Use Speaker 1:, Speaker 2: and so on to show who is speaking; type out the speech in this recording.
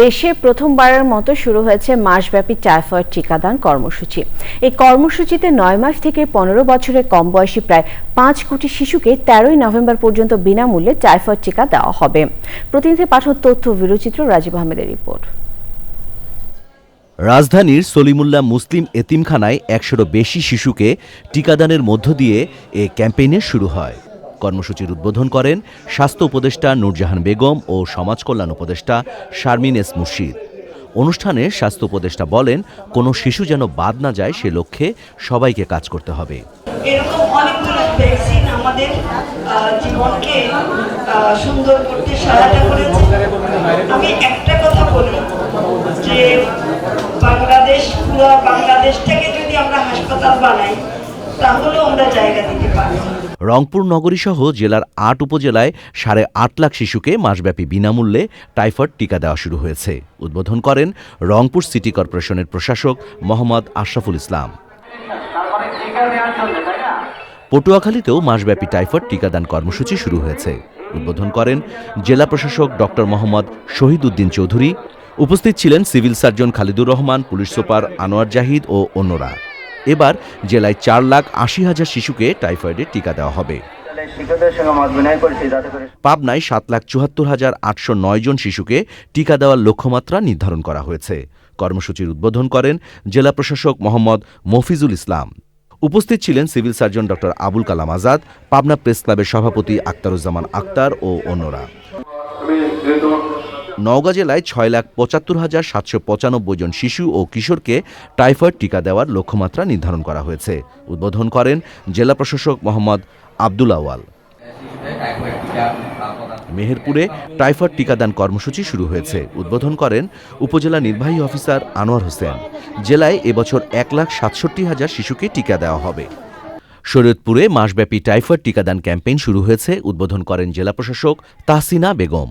Speaker 1: দেশে প্রথমবারের মতো শুরু হয়েছে মাসব্যাপী টাইফয়েড টিকাদান কর্মসূচি। এই কর্মসূচিতে নয় মাস থেকে পনেরো বছরের কম বয়সী প্রায় পাঁচ কোটি শিশুকে তেরোই নভেম্বর পর্যন্ত বিনামূল্যে টাইফয়েড টিকা দেওয়া হবে। প্রতিনিধি পাঠক তথ্য বিরচিত্র রাজীব আহমেদের রিপোর্ট।
Speaker 2: রাজধানীর সলিমুল্লাহ মুসলিম এতিমখানায় একশোরও বেশি শিশুকে টিকাদানের মধ্য দিয়ে এ ক্যাম্পেইনের শুরু হয়। কর্মসূচির উদ্বোধন করেন স্বাস্থ্য উপদেষ্টা নূরজাহান বেগম ও সমাজ কল্যাণ উপদেষ্টা শারমিন এস মুর্শিদ। অনুষ্ঠানে স্বাস্থ্য উপদেষ্টা বলেন, কোনো শিশু যেন বাদ না যায় সে লক্ষ্যে সবাইকে কাজ করতে হবে।
Speaker 3: বাংলাদেশ, পুরো বাংলাদেশটাকে যদি আমরা হাসপাতাল বানাই তাহলেও আমরা জায়গা দিতে পারি।
Speaker 2: রংপুর নগরীসহ জেলার আট উপজেলায় সাড়ে আট লাখ শিশুকে মাসব্যাপী বিনামূল্যে টাইফয়েড টিকা দেওয়া শুরু হয়েছে। উদ্বোধন করেন রংপুর সিটি কর্পোরেশনের প্রশাসক মোহাম্মদ আশরাফুল ইসলাম। পটুয়াখালীতেও মাসব্যাপী টাইফয়েড টিকাদান কর্মসূচি শুরু হয়েছে। উদ্বোধন করেন জেলা প্রশাসক ডক্টর মোহাম্মদ শহীদ উদ্দিন চৌধুরী। উপস্থিত ছিলেন civil surgeon Khalidur Rahman police super Anwar Zahid ও অন্যরা। এবার জেলায় চার লাখ আশি হাজার শিশুকে টাইফয়েডের টিকা দেওয়া হবে। পাবনায় সাত লাখ চুয়াত্তর হাজার আটশো নয় জন শিশুকে টিকা দেওয়ার লক্ষ্যমাত্রা নির্ধারণ করা হয়েছে। কর্মসূচির উদ্বোধন করেন জেলা প্রশাসক মোহাম্মদ মফিজুল ইসলাম। উপস্থিত ছিলেন civil surgeon doctor Abul Kalam Azad, Pabna press ক্লাবের সভাপতি আক্তারুজ্জামান আক্তার ও অন্যরা। নওগাঁ জেলায় ছয় লাখ পঁচাত্তর হাজার সাতশো পঁচানব্বই জন শিশু ও কিশোরকে টাইফয়েড টিকা দেওয়ার লক্ষ্যমাত্রা নির্ধারণ করা হয়েছে। উদ্বোধন করেন জেলা প্রশাসক মোহাম্মদ আব্দুল আওয়াল মেহেরপুরে টাইফয়েড টিকাদান কর্মসূচি শুরু হয়েছে। উদ্বোধন করেন উপজেলা নির্বাহী অফিসার আনোয়ার হোসেন। জেলায় এবছর এক লাখ সাতষট্টি হাজার শিশুকে টিকা দেওয়া হবে। শরীয়তপুরে মাসব্যাপী টাইফয়েড টিকাদান ক্যাম্পেইন শুরু হয়েছে। উদ্বোধন করেন জেলা প্রশাসক তাহসিনা বেগম।